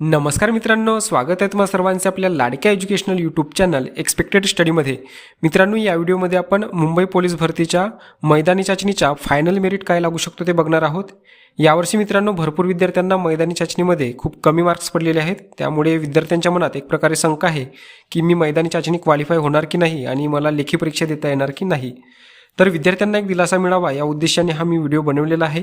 नमस्कार मित्रांनो स्वागत आहे तुम्हाला सर्वांचे आपल्या लाडक्या एज्युकेशनल यूट्यूब चॅनल एक्सपेक्टेड स्टडीमध्ये मित्रांनो या व्हिडिओमध्ये आपण मुंबई पोलीस भरतीच्या मैदानी चाचणीच्या फायनल मेरिट काय लागू शकतो ते बघणार आहोत. यावर्षी मित्रांनो भरपूर विद्यार्थ्यांना मैदानी चाचणीमध्ये खूप कमी मार्क्स पडलेले आहेत. त्यामुळे विद्यार्थ्यांच्या मनात एक प्रकारे शंका आहे की मी मैदानी चाचणी क्वालिफाय होणार की नाही आणि मला लेखी परीक्षा देता येणार की नाही. तर विद्यार्थ्यांना एक दिलासा मिळावा या उद्देशाने हा मी व्हिडिओ बनवलेला आहे.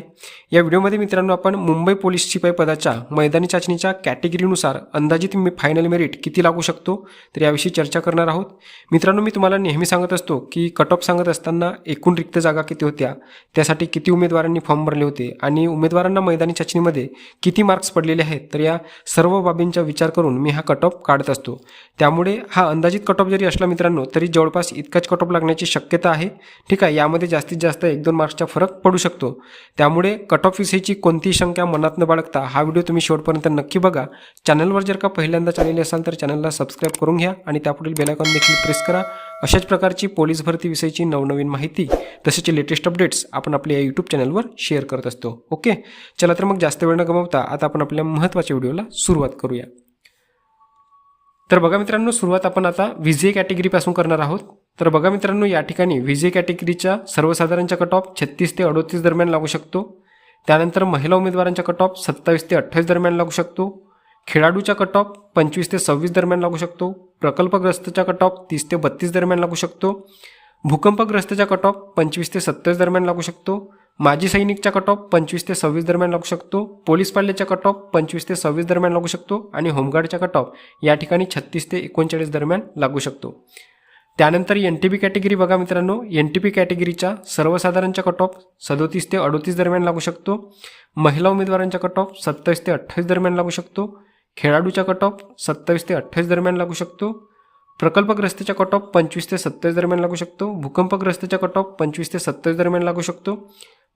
या व्हिडिओमध्ये मित्रांनो आपण मुंबई पोलीस शिपाई पदाच्या मैदानी चाचणीच्या कॅटेगरीनुसार अंदाजित मी फायनल मेरिट किती लागू शकतो तर याविषयी चर्चा करणार आहोत. मित्रांनो मी तुम्हाला नेहमी सांगत असतो की कट ऑफ सांगत असताना एकूण रिक्त जागा किती होत्या त्यासाठी किती उमेदवारांनी फॉर्म भरले होते आणि उमेदवारांना मैदानी चाचणीमध्ये किती मार्क्स पडलेले आहेत तर या सर्व बाबींचा विचार करून मी हा कट ऑफ काढत असतो. त्यामुळे हा अंदाजित कट ऑफ जरी असला मित्रांनो तरी जवळपास इतकाच कट ऑफ लागण्याची शक्यता आहे. ठीक आहे यामध्ये जास्तीत जास्त एक दोन मार्क्सचा फरक पडू शकतो. त्यामुळे कट ऑफ विषयीची कोणतीही शंका मनात न बाळगता हा व्हिडिओ तुम्ही शेवटपर्यंत नक्की बघा. चॅनलवर जर का पहिल्यांदा आलेले असाल तर चॅनलला सबस्क्राईब करून घ्या आणि त्यापुढील बेलायकॉन देखील प्रेस करा. अशाच प्रकारची पोलीस भरतीविषयीची नवनवीन माहिती तसेच लेटेस्ट अपडेट्स आपण आपल्या या यूट्यूब चॅनलवर शेअर करत असतो. ओके चला तर मग जास्त वेळ न गमावता आता आपण आपल्या महत्त्वाच्या व्हिडिओला सुरुवात करूया. तर बघा मित्रांनो सुरुवात आपण आता व्हिजे कॅटेगरीपासून करणार आहोत. तर बघा मित्रांनो या ठिकाणी व्हिजे कॅटेगरीच्या सर्वसाधारणच्या कट ऑफ छत्तीस ते अडोतीस दरम्यान लागू शकतो. त्यानंतर महिला उमेदवारांच्या कट ऑफ सत्तावीस ते अठ्ठावीस दरम्यान लागू शकतो. खेळाडूच्या कट ऑफ पंचवीस ते सव्वीस दरम्यान लागू शकतो. प्रकल्पग्रस्तच्या कट ऑफ तीस ते बत्तीस दरम्यान लागू शकतो. भूकंपग्रस्तच्या कट ऑफ पंचवीस ते सत्तावीस दरम्यान लागू शकतो. माजी सैनिकच्या कट ऑफ पंचवीस ते सव्वीस दरम्यान लागू शकतो. पोलीस पाल्याच्या कट ऑफ पंचवीस ते सव्वीस दरम्यान लागू शकतो. आणि होमगार्डच्या कट ऑफ या ठिकाणी छत्तीस ते एकोणचाळीस दरम्यान लागू शकतो. त्यानंतर एन टी पी कॅटेगरी बघा मित्रांनो. एन टी पी कॅटेगरीच्या सर्वसाधारणच्या कट ऑफ सदोतीस ते अडोतीस दरम्यान लागू शकतो. महिला उमेदवारांच्या कट ऑफ सत्तावीस ते अठ्ठावीस दरम्यान लागू शकतो. खेळाडूच्या कट ऑफ सत्तावीस ते अठ्ठावीस दरम्यान लागू शकतो. प्रकल्पग्रस्ताच्या कट ऑफ पंचवीस ते सत्तावीस दरम्यान लागू शकतो. भूकंपग्रस्ताच्या कट ऑफ पंचवीस ते सत्तावीस दरम्यान लागू शकतो.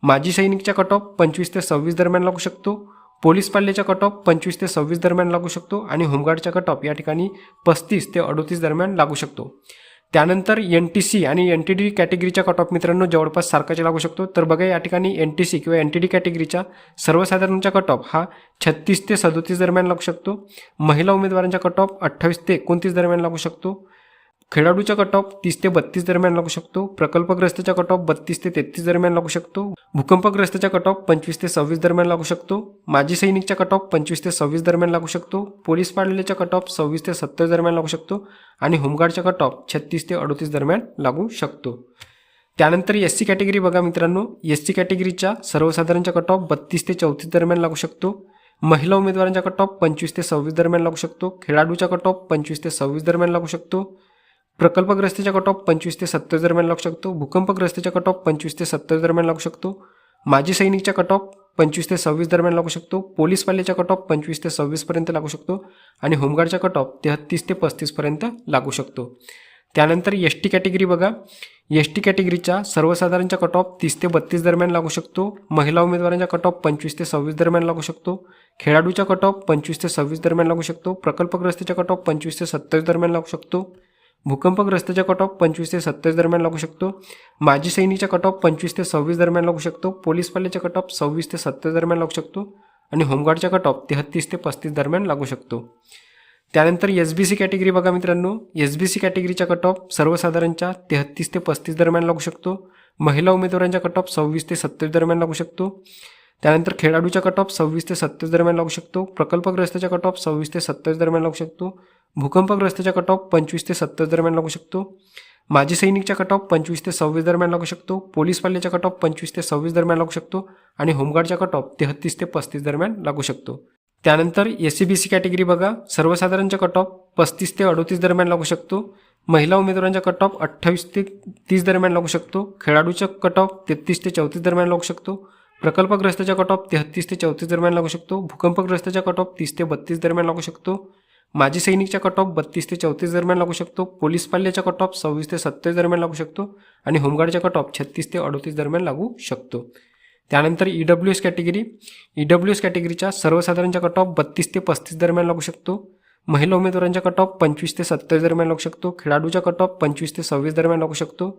माजी सैनिकच्या कट ऑफ पंचवीस ते सव्वीस दरम्यान लागू शकतो. पोलीस पाल्याच्या कट ऑफ पंचवीस ते सव्वीस दरम्यान लागू शकतो. आणि होमगार्डच्या कट ऑफ या ठिकाणी पस्तीस ते अडोतीस दरम्यान लागू शकतो. त्यानंतर एन टी सी आणि एन टी डी कॅटेगरीच्या कट ऑफ मित्रांनो जवळपास सारखाच लागू शकतो. तर बघा या ठिकाणी एन टी सी किंवा एन टी डी कॅटेगरीच्या सर्वसाधारणच्या कट ऑफ हा छत्तीस ते सदोतीस दरम्यान लागू शकतो. महिला उमेदवारांच्या कट ऑफ अठ्ठावीस ते एकोणतीस दरम्यान लागू शकतो. खेळाडूच्या कट ऑफ तीस ते बत्तीस दरम्यान लागू शकतो. प्रकल्पग्रस्तच्या कट ऑफ बत्तीस ते तेहतीस दरम्यान लागू शकतो. भूकंपग्रस्ताच्या कट ऑफ पंचवीस ते सव्वीस दरम्यान लागू शकतो. माजी सैनिकच्या कट ऑफ पंचवीस ते सव्वीस दरम्यान लागू शकतो. पोलीस पाडलेल्या कट ऑफ सव्वीस ते सत्तर दरम्यान लागू शकतो. आणि होमगार्डच्या कट ऑफ छत्तीस ते अडोतीस दरम्यान लागू शकतो. त्यानंतर एस सी कॅटेगरी बघा मित्रांनो. एस सी कॅटेगरीच्या सर्वसाधारणच्या कट ऑफ बत्तीस ते चौतीस दरम्यान लागू शकतो. महिला उमेदवारांच्या कट ऑफ पंचवीस ते सव्वीस दरम्यान लागू शकतो. खेळाडूच्या कट ऑफ पंचवीस ते सव्वीस दरम्यान लागू शकतो. प्रकल्पग्रस्तीच्या कट ऑफ पंचवीस ते सत्तर दरम्यान लागू शकतो. भूकंपग्रस्तीच्या कट ऑफ पंचवीस ते सत्तर दरम्यान लागू शकतो. माजी सैनिकच्या कट ऑफ पंचवीस ते सव्वीस दरम्यान लागू शकतो. पोलीस पाल्याच्या कट ऑफ पंचवीस ते सव्वीसपर्यंत लागू शकतो. आणि होमगार्डच्या कट ऑफ तेहत्तीस ते पस्तीसपर्यंत लागू शकतो. त्यानंतर एस टी कॅटेगरी बघा. एस टी कॅटेगरीच्या सर्वसाधारणच्या कट ऑफ तीस ते बत्तीस दरम्यान लागू शकतो. महिला उमेदवारांच्या कट ऑफ पंचवीस ते सव्वीस दरम्यान लागू शकतो. खेळाडूच्या कट ऑफ पंचवीस ते सव्वीस दरम्यान लागू शकतो. प्रकल्पग्रस्तीच्या कट ऑफ पंचवीस ते सत्तावीस दरम्यान लागू शकतो. भूकंपग्रस्ताच्या कट ऑफ पंचवीस ते सत्तावीस दरम्यान लागू शकतो. माजी सैनिकच्या कट ऑफ पंचवीस ते सव्वीस दरम्यान लागू शकतो. पोलीस पाल्याच्या कट ऑफ सव्वीस ते सत्तावीस दरम्यान लागू शकतो. आणि होमगार्डच्या कट ऑफ तेहत्तीस ते पस्तीस दरम्यान लागू शकतो. त्यानंतर एस बी सी कॅटेगरी बघा मित्रांनो. एस बी सी कॅटेगरीच्या कट ऑफ सर्वसाधारणच्या तेहत्तीस ते पस्तीस दरम्यान लागू शकतो. महिला उमेदवारांच्या कट ऑफ सव्वीस ते सत्तावीस दरम्यान लागू शकतो. त्यानंतर खेळाडूच्या कट ऑफ सव्वीस ते सत्तावीस दरम्यान लागू शकतो. प्रकल्पग्रस्ताच्या कट ऑफ सव्वीस ते सत्तावीस दरम्यान लागू शकतो. भूकंपग्रस्ताच्या कट ऑफ पंचवीस ते सत्तर दरम्यान लागू शकतो. माजी सैनिकच्या कट ऑफ पंचवीस ते सव्वीस दरम्यान लागू शकतो. पोलीस पाल्याच्या कट ऑफ पंचवीस ते सव्वीस दरम्यान लागू शकतो. आणि होमगार्डच्या कट ऑफ तेहत्तीस ते पस्तीस दरम्यान लागू शकतो. त्यानंतर S C B C category बघा. सर्वसाधारणच्या कट ऑफ पस्तीस ते अडोतीस दरम्यान लागू शकतो. महिला उमेदवारांच्या कट ऑफ अठ्ठावीस ते तीस दरम्यान लागू शकतो. खेळाडूच्या कट ऑफ तेहतीस ते चौतीस दरम्यान लागू शकतो. प्रकल्पग्रस्ताच्या कट ऑफ तेहतीस ते चौतीस दरम्यान लागू शकतो. भूकंपग्रस्ताच्या कट ऑफ तीस ते बत्तीस दरम्यान लागू शकतो. माजी सैनिकच्या कट ऑफ बत्तीस ते चौतीस दरम्यान लागू शकतो पोलीस पाल्याच्या कट ऑफ सव्वीस ते सत्तावीस दरम्यान लागू शकतो आणि होमगार्डच्या कट ऑफ छत्तीस ते अडोतीस दरम्यान लागू शकतो. त्यानंतर E W S category E W S कॅटेगरीच्या सर्वसाधारणच्या कट ऑफ बत्तीस ते पस्तीस दरम्यान लागू शकतो. महिला उमेदवारांच्या कट ऑफ पंचवीस ते सत्तावीस दरम्यान लागू शकतो. खेळाडूच्या कट ऑफ पंचवीस ते सव्वीस दरम्यान लागू शकतो.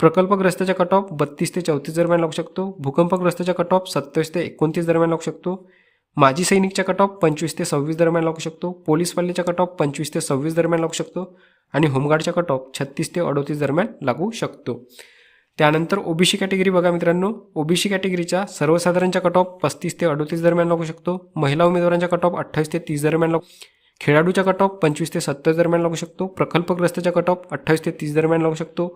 प्रकल्पग्रस्ताच्या कट ऑफ बत्तीस ते चौतीस दरम्यान लागू शकतो. भूकंपग्रस्ताच्या कट ऑफ सत्तावीस ते एकोणतीस दरम्यान लागू शकतो. माजी सैनिकच्या कट ऑफ पंचवीस ते सव्वीस दरम्यान लागू शकतो पोलीस पल्ल्याच्या कट ऑफ पंचवीस ते सव्वीस दरम्यान लागू शकतो आणि होमगार्डच्या कट ऑफ छत्तीस ते अडोतीस दरम्यान लागू शकतो. त्यानंतर ओबीसी कॅटेगरी बघा मित्रांनो ओबीसी कॅटेगरीच्या सर्वसाधारणच्या कट ऑफ पस्तीस ते अडोतीस दरम्यान लागू शकतो महिला उमेदवारांच्या कट ऑफ अठ्ठावीस ते तीस दरम्यान लागू खेळाडूच्या कट ऑफ पंचवीस ते सत्तर दरम्यान लागू शकतो प्रकल्पग्रस्ताचा कट ऑफ अठ्ठावीस ते तीस दरम्यान लागू शकतो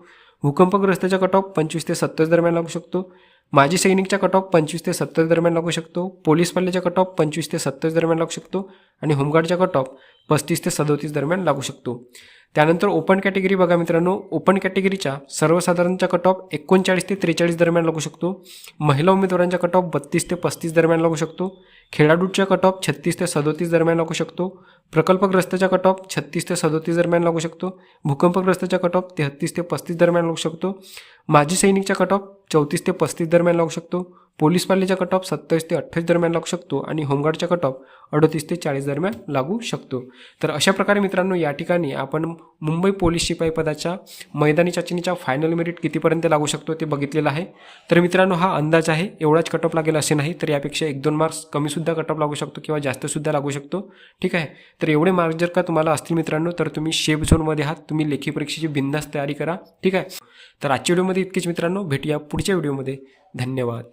भूकंपग्रस्ताचा कट ऑफ पंचवीस ते सत्तर दरम्यान लागू शकतो माजी सैनिकचा कट ऑफ पंचवीस ते सत्तर दरम्यान लागू शकतो. पोलीस पल्ल्याचा कट ऑफ पंचवीस ते सत्तर दरम्यान लागू शकतो. आणि होमगार्डचा कट ऑफ पस्तीस ते सदोतीस दरम्यान लागू शकतो. त्यानंतर ओपन कॅटेगरी बघा मित्रांनो. ओपन कॅटेगरीच्या सर्वसाधारणचा कट ऑफ एकोणचाळीस ते त्रेचाळीस दरम्यान लागू शकतो. महिला उमेदवारांचा कट ऑफ बत्तीस ते पस्तीस दरम्यान लागू शकतो. खेळाडूच्या कट ऑफ छत्तीस ते सदोतीस दरम्यान लागू शकतो. प्रकल्पग्रस्ताचा कट ऑफ छत्तीस ते सदोतीस दरम्यान लागू शकतो. भूकंपग्रस्ताचा कट ऑफ तेहत्तीस ते पस्तीस दरम्यान लागू शकतो. माजी सैनिकचा कट ऑफ चौतीस ते पस्तीस दरम्यान लागू शकतो. पोलीस पाल्याचा कट ऑफ सत्तावीस ते अठ्ठावीस दरम्यान लागू शकतो आणि होमगार्डचा कट ऑफ अडतीस ते चाळीस दरम्यान लागू शकतो. तर अशा प्रकारे मित्रांनो या ठिकाणी आपण मुंबई पोलीस शिपाई पदाच्या मैदानी चाचणीच्या फायनल मेरिट कितीपर्यंत लागू शकतो ते बघितलेलं आहे. तर मित्रांनो हा अंदाज आहे. एवढाच कट ऑफ लागेल असे नाही तर यापेक्षा एक दोन मार्क्स कमीसुद्धा कट ऑफ लागू शकतो किंवा जास्तसुद्धा लागू शकतो. ठीक आहे? तर एवढे मार्क्स जर का तुम्हाला असतील मित्रांनो तर तुम्ही शेप झोनमध्ये आहात. तुम्ही लेखी परीक्षेची बिंदास तयारी करा. ठीक आहे? तर आजच्या व्हिडिओमध्ये इतकेच मित्रांनो. भेटूया पुढच्या व्हिडिओमध्ये धन्यवाद.